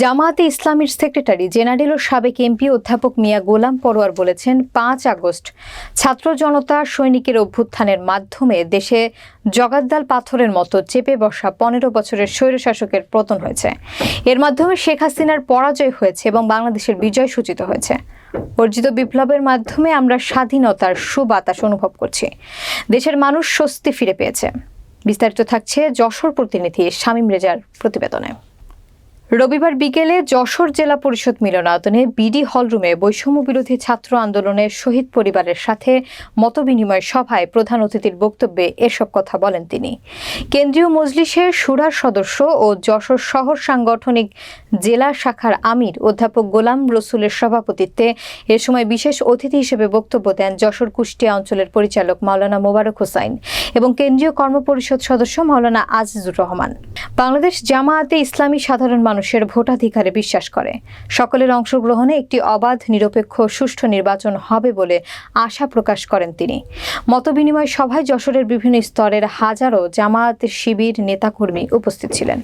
জামায়াতে ইসলামীর secretary general ও সাবেক MP অধ্যাপক মিয়া গোলাম পরোয়ার বলেছেন, পাঁচ আগস্ট ছাত্র জনতা সৈনিকের অভ্যুত্থানের মাধ্যমে দেশে জগাদ্দাল পাথরের মতো চেপে বসা পনেরো বছরের স্বৈরশাসকের পতন হয়েছে। এর মাধ্যমে শেখ হাসিনার পরাজয় হয়েছে এবং বাংলাদেশের বিজয় সূচিত হয়েছে। অর্জিত বিপ্লবের মাধ্যমে আমরা স্বাধীনতার সুবাতাস অনুভব করছি। দেশের মানুষ স্বস্তি ফিরে পেয়েছে। বিস্তারিত থাকছে যশোর প্রতিনিধি শামীম রেজার প্রতিবেদনে। রবিবার বিকেলে যশোর জেলা পরিষদ মিলনায়তনে বিডি হলরুমে বৈষম্য বিরোধী ছাত্র আন্দোলনের শহীদ পরিবারের সাথে মতবিনিময় সভায় প্রধান অতিথির বক্তব্যে এসব কথা বলেন তিনি। কেন্দ্রীয় মজলিসের সুরার সদস্য ও যশোর শহর সাংগঠনিক জেলা শাখার আমির অধ্যাপক গোলাম রসুলের সভাপতিত্বে এ সময় বিশেষ অতিথি হিসেবে বক্তব্য দেন যশোর কুষ্টিয়া অঞ্চলের পরিচালক মাওলানা মোবারক হোসাইন এবং কেন্দ্রীয় কর্মপরিষদ সদস্য মাওলানা আজিজুর রহমান। বাংলাদেশ জামায়াতে ইসলামী সাধারণ মানুষের ভোটাধিকারে বিশ্বাস করে। সকলের অংশগ্রহণে একটি অবাধ, নিরপেক্ষ, সুষ্ঠু নির্বাচন হবে বলে আশা প্রকাশ করেন তিনি। মতবিনিময় সভায় যশোরের বিভিন্ন স্তরের হাজারো জামায়াতের শিবির নেতাকর্মী উপস্থিত ছিলেন।